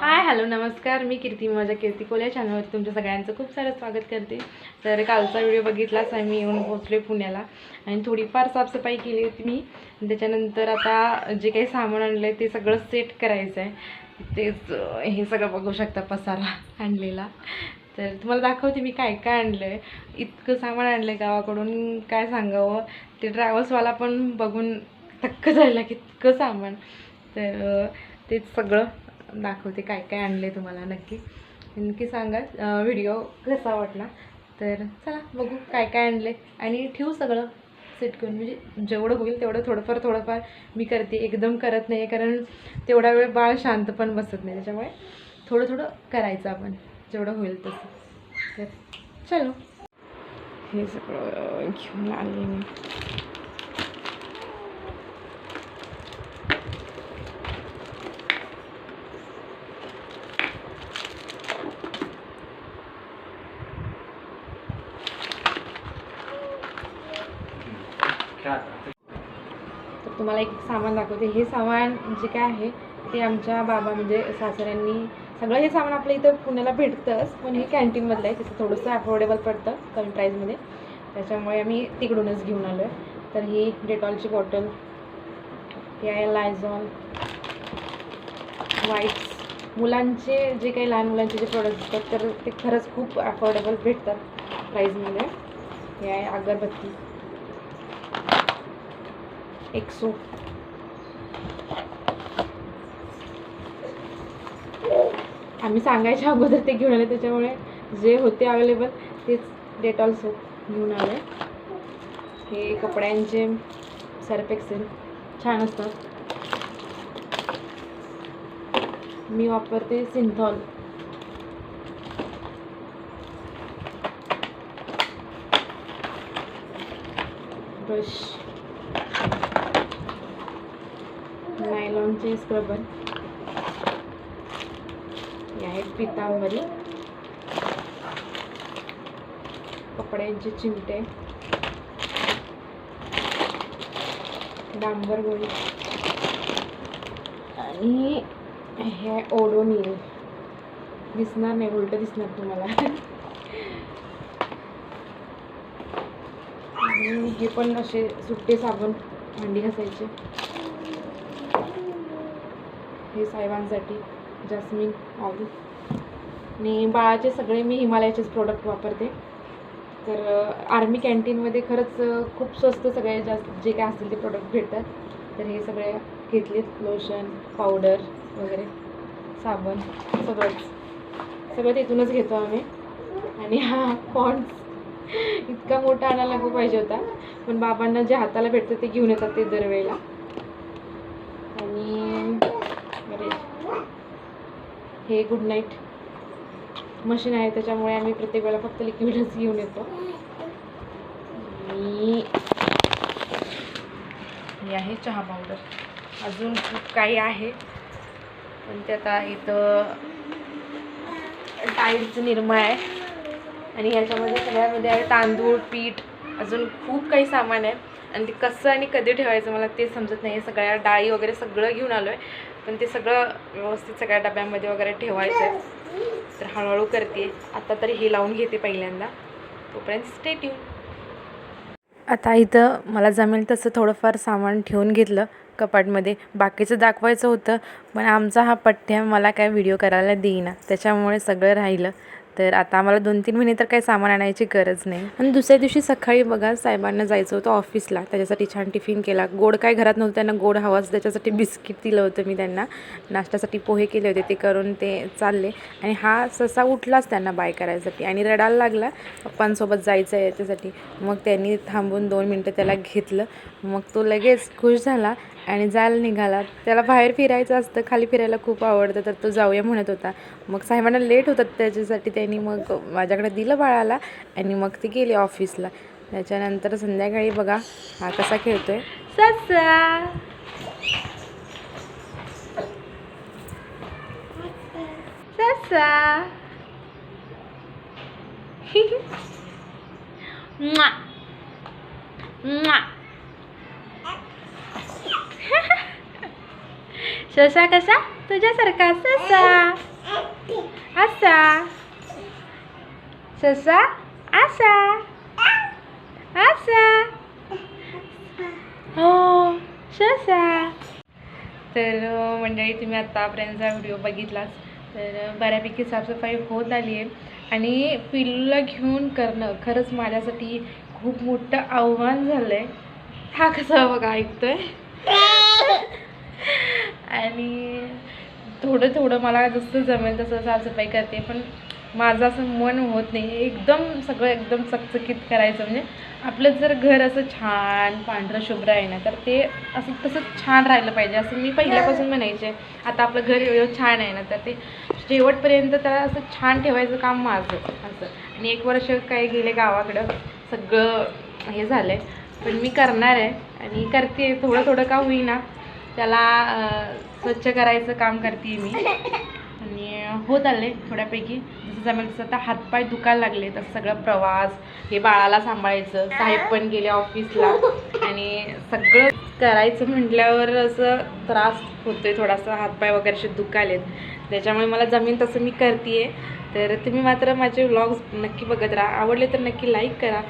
Hi hello नमस्कार. मी कीर्ती माझ्या कीर्ती कोल्या चॅनलवरती तुमच्या सगळ्यांचं खूप सारं स्वागत करते. तर कालचा व्हिडिओ बघितलाच आहे मी येऊन पोचले पुण्याला. आणि थोडीफार साफसफाई केली होती मी. त्याच्यानंतर आता जे काही सामान आणलं आहे ते सगळं सेट करायचं आहे तेच हे सगळं बघू शकता पसारा आणलेला. तर तुम्हाला दाखवते मी काय काय आणलं आहे इतकं सामान आणलं आहे गावाकडून काय सांगावं? ते ट्रॅव्हल्सवाला पण बघून थक्क झाला की इतकं सामान. तर ते सगळं दाखवते काय काय आणले तुम्हाला नक्की. नक्की सांगा व्हिडिओ कसा वाटला? तर चला बघू काय काय आणले आणि ठेवू सगळं. सेट करून. म्हणजे जेवढं होईल तेवढं थोडंफार थोडंफार मी करते. एकदम करत नाही कारण तेवढा वेळ बाळ शांत पण बसत नाही. त्याच्यामुळे थोडं थोडं करायचं आपण. जेवढं होईल तसं. तर चलो. हे सगळं घेऊन आले मी. तर तुम्हाला एक सामान दाखवते. हे सामान जे काय आहे ते आमच्या बाबा म्हणजे सासऱ्यांनी सगळं हे सामान आपलं इथं पुण्याला भेटतंच पण हे कॅन्टीनमधलं आहे तिथं थोडंसं अफोर्डेबल पडतं कमी प्राईजमध्ये त्याच्यामुळे आम्ही तिकडूनच घेऊन आलो आहे तर ही डेटॉलची बॉटल हे आहे लायझॉल वाईट्स मुलांचे जे काही लहान मुलांचे जे प्रोडक्ट असतात तर ते खरंच खूप अफोर्डेबल भेटतात प्राईजमध्ये हे आहे अगरबत्ती. एक्सो आम्ही सांगायच्या अगोदर ते घेऊन आले त्याच्यामुळे जे होते अवेलेबल तेच डेटॉल सोप घेऊन आले. हे कपड्यांचे सर्फ एक्सेल छान असतात. मी वापरते सिंथॉल ब्रश नायलॉनचे स्क्रबर आहेत पितांबरी कपड्यांचे चिमटे. डांबर गोळी. आणि हे ओडोनील. दिसणार नाही उलट दिसणार तुम्हाला. आणि हे पण असे सुट्टे साबण भांडी घासायचे. हे साहेबांसाठी. जास्मिन ऑइल आणि बाळाचे सगळे मी हिमालयाचेच प्रोडक्ट वापरते. तर आर्मी कॅन्टीनमध्ये खरंच खूप स्वस्त सगळे जास्त जे काय असतील ते प्रोडक्ट भेटतात. तर हे सगळे घेतलेत. लोशन पावडर वगैरे साबण सगळंच. सगळं तिथूनच घेतो आम्ही. आणि हा पॉन्ड्स इतका मोठा आणायला नको पाहिजे होता. पण बाबांना जे हाताला भेटतं ते घेऊन येतात ते दरवेळेला. आणि अरे हे गुड नाईट मशीन आहे त्याच्यामुळे आम्ही प्रत्येक वेळेला फक्त लिक्विडच घेऊन येतो. आणि हे आहे चहा पावडर अजून खूप काही आहे. पण ते आता इथं टाईडचं निर्मा आहे. आणि ह्याच्यामध्ये सगळ्यामध्ये आहे तांदूळ पीठ अजून खूप काही सामान आहे. आणि ते कसं आणि कधी ठेवायचं मला ते समजत नाही. सगळ्या डाळी वगैरे सगळं घेऊन आलो आहे पण ते सगळं व्यवस्थित सगळ्या डब्यामध्ये वगैरे ठेवायचं आहे तर हळूहळू करते. आता तरी हे लावून घेते पहिल्यांदा. तोपर्यंत स्टे आता इथं मला जमेल तसं थोडंफार सामान ठेवून घेतलं कपाटमध्ये. बाकीचं दाखवायचं होतं पण आमचा हा पठ्ठ्या मला काय व्हिडिओ करायला देईना. त्याच्यामुळे सगळं राहिलं. तर आता आम्हाला दोन तीन महिने तर काही सामान आणायची गरज नाही. आणि दुसऱ्या दिवशी सकाळी बघा साहेबांना जायचं होतं ऑफिसला. त्याच्यासाठी छान टिफिन केला. गोड काय घरात नव्हतं त्यांना गोड हवाच त्याच्यासाठी बिस्किट दिलं होतं मी त्यांना. नाश्त्यासाठी पोहे केले होते. ते करून ते चालले. आणि हा ससा उठलाच त्यांना बाय करायसाठी. आणि रडायला लागला. पप्पांसोबत जायचं आहे याच्यासाठी. मग त्यांनी थांबून दोन मिनटं त्याला घेतलं. मग तो लगेच खुश झाला. आणि जायला निघाला. त्याला बाहेर फिरायचं असतं खाली फिरायला खूप आवडतं तर तो जाऊया म्हणत होता. मग साहेबांना लेट होतात त्याच्यासाठी त्यांनी मग माझ्याकडे दिलं बाळाला आणि मग ती गेली ऑफिसला त्याच्यानंतर संध्याकाळी बघा हा कसा खेळतोय. ससा. ससा. Mwah. Mwah. ससा कसा? तुझ्यासारखा ससा असा. ससा असा. असा. हो ससा तर मंडळी तुम्ही आत्तापर्यंतचा व्हिडिओ बघितलाच. तर बऱ्यापैकी साफसफाई होत आली आहे आणि पिल्लूला घेऊन करणं खरंच माझ्यासाठी खूप मोठं आव्हान झालं आहे हा कसा बघा ऐकतो आहे आणि थोडं थोडं मला जसं जमेल तसं साफसफाई करते पण माझं असं मन होत नाही. एकदम सगळं एकदम चकचकीत करायचं. म्हणजे आपलं जर घर असं छान पांढरं शुभ्र आहे ना तर ते असं तसंच छान राहिलं पाहिजे. असं मी पहिल्यापासून म्हणायचे आता आपलं घर एवढं छान आहे ना तर ते शेवटपर्यंत त्याला असं छान ठेवायचं काम माझं असं. आणि एक वर्ष काय गेले गावाकडं सगळं हे झालं आहे पण मी करणार आहे. आणि करते थोडं थोडं का होईना. त्याला स्वच्छ करायचं काम करते मी. आणि होत आले थोड्यापैकी. जसं जमेल तसं आता हातपाय दुखायला लागले. तसं सगळं प्रवास हे बाळाला सांभाळायचं. साहेब पण गेले ऑफिसला. आणि सगळं करायचं म्हटल्यावर असं त्रास होतोय थोडासा. हातपाय वगैरे असे दुखायलेत. त्याच्यामुळे मला जमीन तसं मी करते तर तुम्ही मात्र माझे व्लॉग्स नक्की बघत राहा. आवडले तर नक्की लाईक करा.